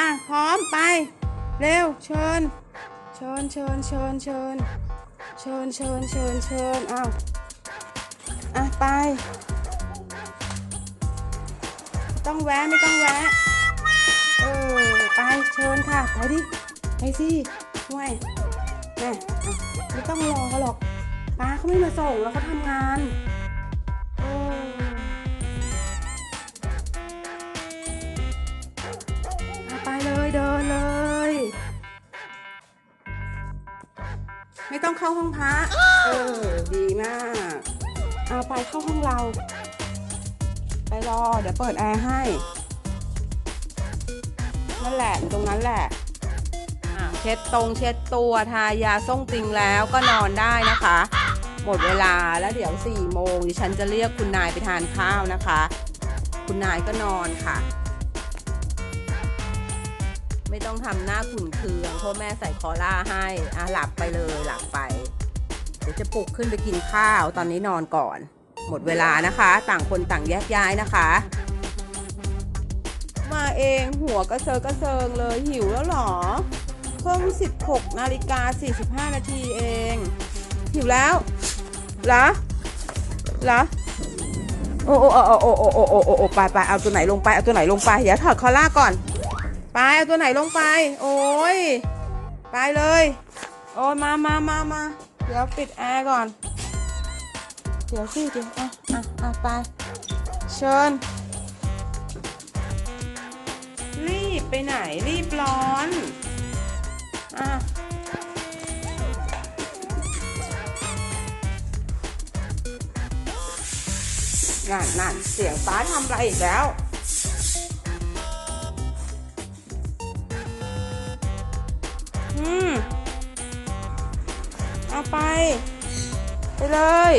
อะพร้อมไป เร็วเชิญ เชิญเชิญเชิญเชิญเชิญเชิญเชิญเชิญอ้าวอะไป ต้องแวะไม่ต้องแวะเออไปเชิญค่ะไปดิไปสิห่วยแม่ไม่ต้องรอหรอกป้าเขาไม่มาส่งแล้วเขาทำงาน ไม่ต้องเข้าห้องพระเออ ดีมากเอาไปเข้าห้องเรา ไปรอ เดี๋ยวเปิดแอร์ให้ นั่นแหละอยู่ตรงนั้นแหละอะเช็ดตรงเช็ดตัวทายาส้งติงแล้วก็นอนได้นะคะ หมดเวลาแล้วเดี๋ยว4ี่โมงดิฉันจะเรียกคุณนายไปทานข้าวนะคะ คุณนายก็นอนค่ะ ไม่ต้องทำหน้าขุ่นเคืองเพราะแม่ใส่คอล่าให้อะหลับไปเลยหลับไป เดี๋ยวจะปลุกขึ้นไปกินข้าว ตอนนี้นอนก่อน หมดเวลานะคะ ต่างคนต่างแยกย้ายนะคะ มาเองหัวกระเซิงกระเซิงเลยหิวแล้วหรอ เพิ่ง 16นาฬิกา45 นาทีเอง หิวแล้วเหรอเหรอโอ้โอ้โอ้โอ้โอ้โอ้โอ้โอ้ไปไปเอาตัวไหนลงไปเอาตัวไหนลงไปเดี๋ยวถอดคอล่าก่อน ไปเอาตัวไหนลงไป โอ้ย ไปเลย โอ้ยมามามามาเดี๋ยวปิดแอร์ก่อน เดี๋ยวสิเดี๋ยวอะอะอะไป เชิญ รีบไปไหนรีบร้อน อะนั่นนั่นเสียงป้าทำอะไรอีกแล้ว เอาไป ไปเลย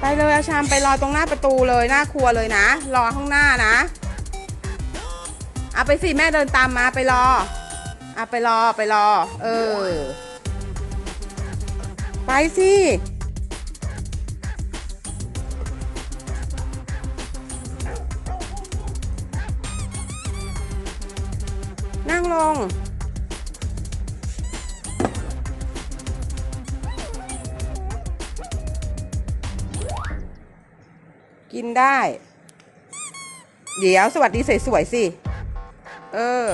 ไปเลยอาชามไปรอตรงหน้าประตูเลยหน้าครัวเลยนะ รอข้างหน้านะเอาไปสิแม่เดินตามมาไปรอเอาไปรอไปรอ เออ ไปสินั่งลง กินได้ เดี๋ยวสวัสดีสวยๆสิ เออ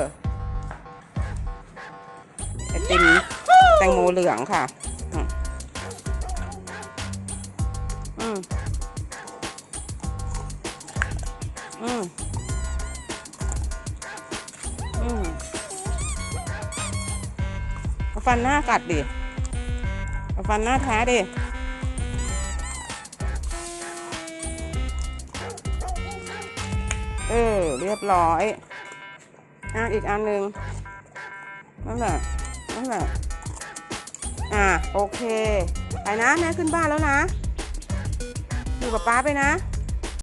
ไอติมแตงโมเหลืองค่ะ อืม อืม อืมอืมเอาฟันหน้ากัดดิเอาฟันหน้าแท้ดิ เออ เรียบร้อย อะ อีกอันหนึ่งนั่นแหละนั่นแหละ อะ โอเค ไปนะ แม่ขึ้นบ้านแล้วนะ อยู่กับป้าไปนะ